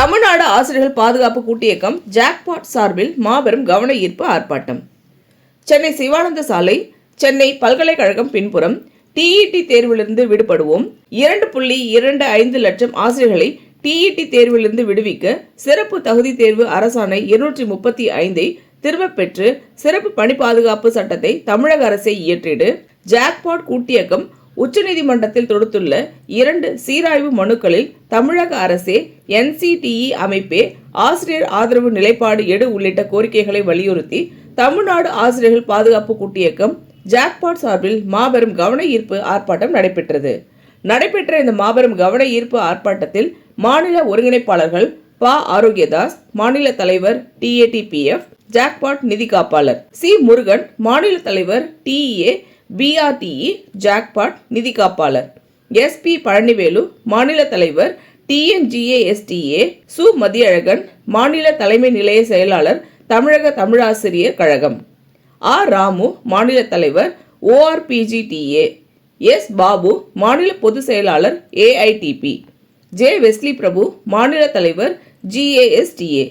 தமிழ்நாடு ஆசிரியர்கள் பாதுகாப்பு கூட்டியக்கம் ஜாக்பாட் சார்பில் மாபெரும் கவன ஈர்ப்பு ஆர்ப்பாட்டம். சென்னை சிவானந்த சாலை சென்னை பல்கலைக்கழகம் பின்புறம் டிஇடி தேர்விலிருந்து விடுபடுவோம். இரண்டு புள்ளி இரண்டு ஐந்து லட்சம் ஆசிரியர்களை டிஇடி தேர்விலிருந்து விடுவிக்க சிறப்பு தகுதி தேர்வு அரசாணை இருநூற்றி முப்பத்தி ஐந்தை திரும்பப் பெற்று சிறப்பு பணி பாதுகாப்பு சட்டத்தை தமிழக அரசை இயற்றிடு. ஜாக்பாட் கூட்டியக்கம் உச்சநீதிமன்றத்தில் தொடுத்துள்ள இரண்டு சீராய்வு மனுக்களில் தமிழக அரசே என்சிடிஇ அமைப்பே ஆசிரியர் ஆதரவு நிலைப்பாடு எடு உள்ளிட்ட கோரிக்கைகளை வலியுறுத்தி தமிழ்நாடு ஆசிரியர்கள் பாதுகாப்பு கூட்டியக்கம் ஜாக்பாட் சார்பில் மாபெரும் கவன ஈர்ப்பு ஆர்ப்பாட்டம் நடைபெற்றது. நடைபெற்ற இந்த மாபெரும் கவன ஈர்ப்பு ஆர்ப்பாட்டத்தில் மாநில ஒருங்கிணைப்பாளர்கள் ப. ஆரோக்கியதாஸ் மாநில தலைவர் டிஏடிபிஎஃப் ஜாக்பாட் நிதி காப்பாளர் சி. முருகன் மாநில தலைவர் டிஇஏ பிஆர்டிஇ ஜாக்பாட் நிதி காப்பாளர். எஸ்பி பழனிவேலு மாநில தலைவர் டிஎன்ஜிஏஎஸ்டிஏ சு. மதியழகன் மாநில தலைமை நிலைய செயலாளர் தமிழக தமிழாசிரியர் கழகம். ஆர். ராமு மாநில தலைவர் ஓஆர்பிஜிடிஏ எஸ். பாபு மாநில பொதுச் செயலாளர் ஏஐடிபி ஜே. வெஸ்லி பிரபு மாநில தலைவர் ஜிஏஎஸ்டிஏ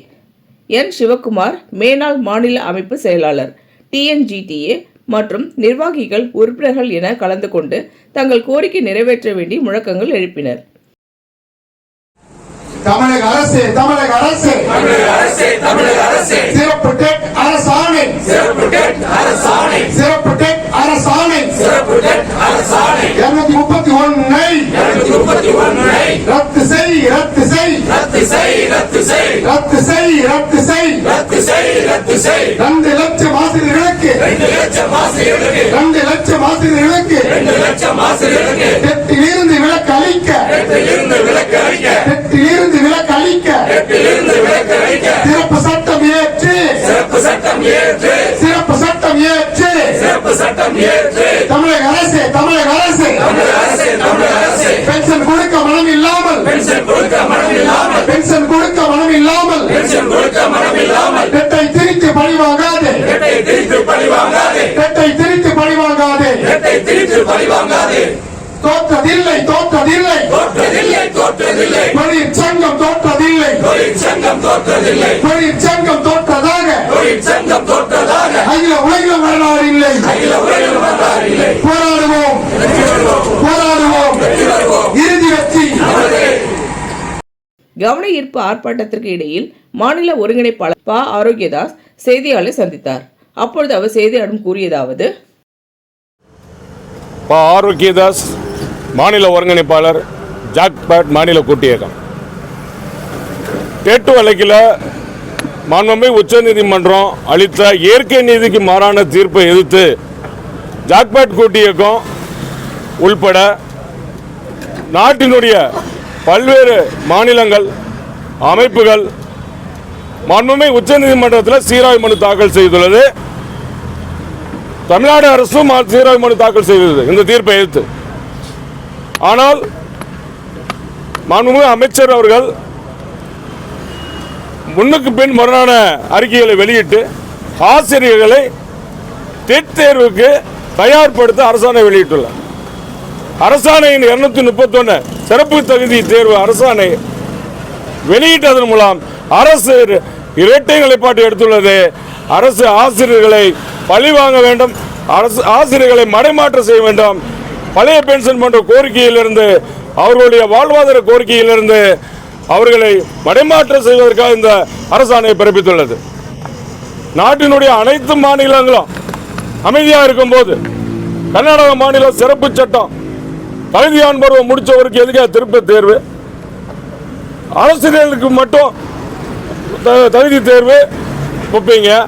என். சிவகுமார் மேனாள் மாநில அமைப்பு செயலாளர் டிஎன்ஜிடிஏ மற்றும் நிர்வாகிகள் உறுப்பினர்கள் என கலந்து கொண்டு தங்கள் கோரிக்கை நிறைவேற்ற வேண்டி முழக்கங்கள் எழுப்பினர். தமிழக அரசு தமிழக அரசு. தமிழக அரசே தமிழக அரசே. சிறப்பு டெட் அரசாணை. சிறப்பு டெட் அரசாணை. சிறப்பு டெட் அரசாணை. சிறப்பு டெட் அரசாணை. இருநூத்தி முப்பத்தி ஒன்னை இருநூத்தி முப்பத்தி ஒன்றை. ரத்து செய் ரத்து ரத்து செய் ரத்து செய். ரத்து செய் ரத்து செய். ரத்து செய் ரத்து செய். ரெண்டு லட்சம் ஆசிரியர்களுக்கு. ரெண்டு லட்சம் ஆசிரியர்களுக்கு. ரெண்டு லட்சம் ஆசிரியர்களுக்கு. ரெண்டு லட்சம் ஆசிரியர்களுக்கு. டெட்டிலிருந்து விலக்கு அளிக்க. இருந்து விலக்கு அளிக்க. டெட்டிலிருந்து விலக்கு அளிக்க. இருந்து விலக்கு அளிக்க. சிறப்பு சட்டம் ஏற்று. சிறப்பு சட்டம் ஏற்று. சிறப்பு சட்டம் ஏற்று. சிறப்பு சட்டம் ஏற்று. தமிழக அரசு தமிழக அரசு. தமிழக அரசே தமிழக அரசே. பென்ஷன் கொடுக்க மனம் இல்லாமல். பென்ஷன் கொடுக்க மனம் இல்லாமல் பென்ஷன் கொடுக்க மனம் இல்லாமல் பென்ஷன் கொடுக்க மனம் இல்லாமல் டெட்டை திரித்து பழிவாங்காதே எட்டை திரித்து பழி வாங்காதே. டெட்டை திரித்து பழிவாங்காதே எட்டை திரித்து பழி வாங்காதே. தோற்றதில்லை தோற்றதில்லை. தோற்றதில்லை தோற்றதில்லை. தொழிற்சங்கம் தோற்றதில்லை. தொழிற்சங்கம் தோற்றதில்லை. தொழிற்சங்கம் தோற்றதாக. தொழிற்சங்கம் தோற்றதாக. அகில உலகிலும் வரலாறு இல்லை. அகில உலகில் வரலாறு இல்லை. போராடுவோம். போராடுவோம். கவன ஈர்ப்பு ஆர்ப்பாட்டத்திற்கு இடையில் மாநில ஒருங்கிணைப்பாளர் ப. ஆரோக்கியதாஸ் செய்தியாளரை சந்தித்தார். அப்பொழுது அவர் செய்தியாளரும் கூறியதாவது ப. ஆரோக்கியதாஸ் மாநில ஒருங்கிணைப்பாளர் ஜாக்பேட் மாநில கூட்டியகம். டெட்டு வழக்கில் மாண்புமிகு உச்சநீதிமன்றம் அளித்த இயற்கை நீதிக்கு மாறான தீர்ப்பை எதிர்த்து ஜாக்பேட் கூட்டியக்கம் உள்பட நாட்டினுடைய பல்வேறு மாநிலங்கள் அமைப்புகள் மாண்புமிகு உச்சநீதிமன்றத்தில் சீராய்வு மனு தாக்கல் செய்துள்ளது. தமிழ்நாடு அரசும் சீராய்வு மனு தாக்கல் செய்தது இந்த தீர்ப்பை எதிர்த்து. ஆனால் மாண்புமிகு அமைச்சர் அவர்கள் முன்னுக்கு பின் முரணான அறிக்கைகளை வெளியிட்டு ஆசிரியர்களை டெட் தேர்வுக்கு தயார்படுத்த அரசாணை வெளியிட்டுள்ளார். அரசாணையின் இருநூத்தி முப்பத்தொன்னு சிறப்பு தகுதி தேர்வு அரசாணை வெளியிட்டதன் மூலம் அரசு இரட்டை நிலைப்பாட்டை எடுத்துள்ளது. அரசு ஆசிரியர்களை பழி வாங்க வேண்டும். அரசு ஆசிரியர்களை மடைமாற்றம் செய்ய வேண்டும். பழைய பென்ஷன் போன்ற கோரிக்கையிலிருந்து அவர்களுடைய வாழ்வாதார கோரிக்கையிலிருந்து அவர்களை மடைமாற்றம் செய்வதற்காக இந்த அரசாணையை பிறப்பித்துள்ளது. நாட்டினுடைய அனைத்து மாநிலங்களும் அமைதியாக இருக்கும்போது கர்நாடக மாநிலம் சிறப்பு சட்டம் தகுதியான் பருவம் முடிச்சவருக்கு எதுக்காக திருப்ப தேர்வு? அரசியலுக்கு மட்டும் த- தகுதி தேர்வு வைப்பீங்க.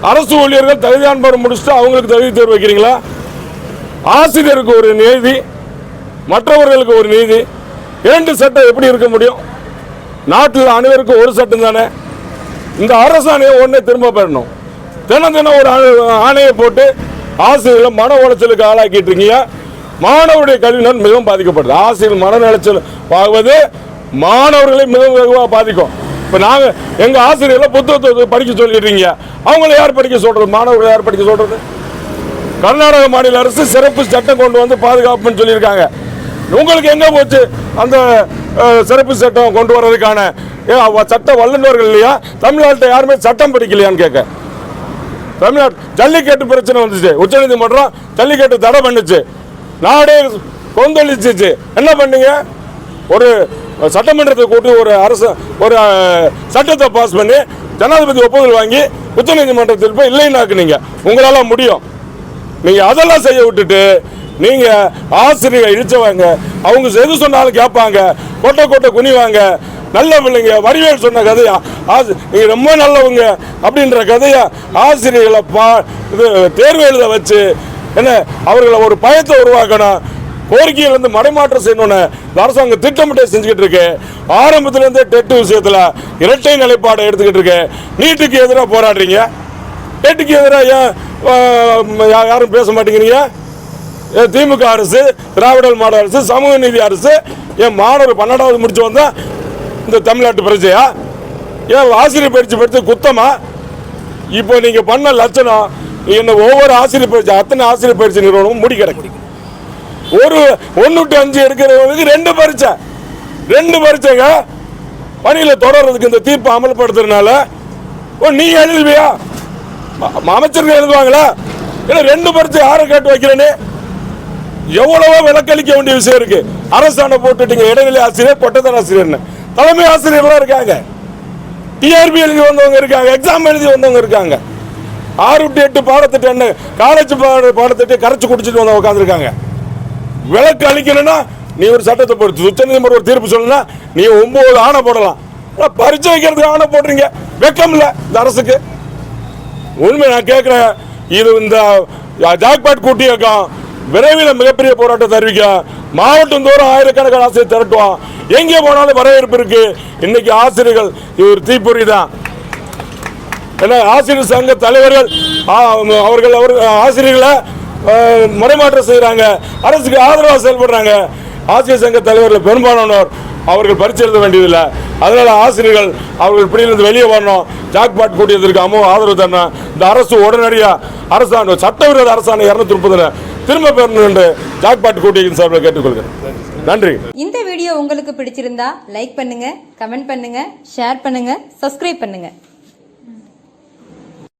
அரசு ஊழியர்கள் தகுதியான் பருவம் முடிச்சுட்டு அவங்களுக்கு தகுதி தேர்வு வைக்கிறீங்களா? ஆசிரியருக்கு ஒரு நீதி மற்றவர்களுக்கு ஒரு நீதி. இரண்டு சட்டம் எப்படி இருக்க முடியும்? நாட்டில் அனைவருக்கும் ஒரு சட்டம் தானே? இந்த அரசாணையை உடனே திரும்ப பெறணும். தினம் தினம் ஒரு ஆணையை போட்டு ஆசிரியர்களை மன உளைச்சலுக்கு ஆளாக்கிட்டு இருக்கீங்க. மாணவருடைய கல்வியினர் மிகவும் பாதிக்கப்படுது. ஆசிரியர் மனநிலைச்சல் ஆகுவது மாணவர்களை மிகவும் வெகுவாக பாதிக்கும். இப்போ நாங்கள் எங்கள் ஆசிரியர்களை புத்தகத்தை படிக்க சொல்லிடுறீங்க அவங்கள யார் படிக்க சொல்கிறது மாணவர்களை யார் படிக்க சொல்கிறது கர்நாடக மாநில அரசு சிறப்பு சட்டம் கொண்டு வந்து பாதுகாப்புன்னு சொல்லியிருக்காங்க. உங்களுக்கு எங்கே போச்சு? அந்த சிறப்பு சட்டம் கொண்டு வர்றதுக்கான ஏன் அவ சட்ட வல்லுநர்கள் இல்லையா? தமிழ்நாட்டில் யாருமே சட்டம் படிக்கலையான்னு கேட்க. தமிழ்நாடு ஜல்லிக்கட்டு பிரச்சனை வந்துச்சு. உச்சநீதிமன்றம் ஜல்லிக்கட்டு தடை பண்ணுச்சு. நாடே கொந்தளிச்சிச்சு. என்ன பண்ணீங்க? ஒரு சட்டமன்றத்தை கூட்டி ஒரு அரசு ஒரு சட்டத்தை பாஸ் பண்ணி ஜனாதிபதி ஒப்புதல் வாங்கி உச்சநீதிமன்றத்தில் போய் இல்லைன்னாக்குனீங்க உங்களால் முடியும். நீங்கள் அதெல்லாம் செய்ய விட்டுட்டு நீங்கள் ஆசிரியர் இழிச்சவாங்க. அவங்க எது சொன்னாலும் கேட்பாங்க. கொட்டை கொட்டை குனிவாங்க. நல்ல பிள்ளைங்க வடிவேல் சொன்ன கதையா? ஆசி- நீங்கள் ரொம்ப நல்லவங்க அப்படின்ற கதையை ஆசிரியர்களை பா இது தேர்வு எழுத வச்சு என்ன அவர்களை ஒரு பயத்தை உருவாக்கணும். கோரிக்கையில் வந்து மடைமாற்றம் செய்யணும்னு அரசாங்கம் திட்டமிட்டே செஞ்சுக்கிட்டு இருக்கு. ஆரம்பத்துல இருந்தே டெட்டு விஷயத்துல இரட்டை நிலைப்பாடை எடுத்துக்கிட்டு இருக்கு. நீட்டுக்கு எதிராக போராடுறீங்க. டெட்டுக்கு எதிராக ஏன் யாரும் பேச மாட்டேங்கிறீங்க? ஏன் திமுக அரசு திராவிடல் மாடல் அரசு சமூக நீதி அரசு என் மாணவர் பன்னெண்டாவது முடிச்சு வந்தா இந்த தமிழ்நாட்டு பிரஜையா? ஏன் ஆசிரியர் பயிற்சி படித்து குத்தமா? இப்போ நீங்க பண்ண லட்சணம் என்ன ஒவ்வொரு ஆசிரியர் பயிற்சி அத்தனை ஆசிரியர் பயிற்சி நிறுவனமும் முடி கிடக்கு. ஒரு ஒன்று டு அஞ்சு எடுக்கிறவங்களுக்கு ரெண்டு பரீட்சை. ரெண்டு பரீட்சைங்க பணியில் தொடர்றதுக்கு இந்த தீர்ப்பு அமல்படுத்துறதுனால ஓ நீ எழுதுவியா? அமைச்சர்கள் எழுதுவாங்களா? இல்லை ரெண்டு பரீட்சை யாரை கேட்டு வைக்கிறேன்னு? எவ்வளவோ விலக்களிக்க வேண்டிய விஷயம் இருக்கு. அரசாணை போட்டுட்டீங்க இடைநிலை ஆசிரியர் பட்டதாரி ஆசிரியர்னு தலைமை ஆசிரியர்லாம் இருக்காங்க. டிஆர்பி எழுதி வந்தவங்க இருக்காங்க எக்ஸாம் எழுதி வந்தவங்க இருக்காங்க. ஆறு டு எட்டு பாடத்திட்டம் காலேஜ் பாட பாடத்திட்டம் கரைச்சி குடிச்சிட்டு வந்து உட்காந்துருக்காங்க விளக்கு அளிக்கணும்னா நீ ஒரு சட்டத்தை பொறுத்து உச்சநீதிமன்றம் ஒரு தீர்ப்பு சொல்லணும்னா நீ ஒம்பது ஆணை போடலாம். ஆனா பரீட்சை வைக்கிறதுக்கு ஆணை போடுறீங்க. வெக்கம் இல்லை இந்த அரசுக்கு. உண்மை நான் கேட்குறேன் இது இந்த ஜாக்பாட் கூட்டி வைக்கும் விரைவில் மிகப்பெரிய போராட்டம் அறிவிக்க மாவட்டம் தோறும் ஆயிரக்கணக்கான ஆசிரியர் திரட்டுவோம் எங்கே போனாலும் வரவேற்பு இருக்கு. இன்னைக்கு ஆசிரியர்கள் இவர் தீப்பொறி தான். ஏன்னா ஆசிரியர் சங்க தலைவர்கள் அவர்கள் அவர் ஆசிரியர்களை முறைமாற்றம் செய்கிறாங்க அரசுக்கு ஆதரவாக செயல்படுறாங்க. ஆசிரியர் சங்க தலைவர்கள் பெரும்பாலானோர் அவர்கள் பரிசு எழுத வேண்டியதில்லை. அதனால் ஆசிரியர்கள் அவர்கள் பிடியிலிருந்து வெளியே வரணும். ஜாக்பாட் கூட்டியதற்கு அம்மா ஆதரவு தரணும். இந்த அரசு உடனடியாக அரசாணை சட்டவிரோத அரசாணை இரநூத்தி முப்பதுல திரும்ப பெறணும் என்று ஜாக்பாட் கூட்டியின் சார்பில் கேட்டுக்கொள்கிறேன். நன்றி. இந்த வீடியோ உங்களுக்கு பிடிச்சிருந்தா லைக் பண்ணுங்க கமெண்ட் பண்ணுங்க ஷேர் பண்ணுங்க சப்ஸ்கிரைப் பண்ணுங்க.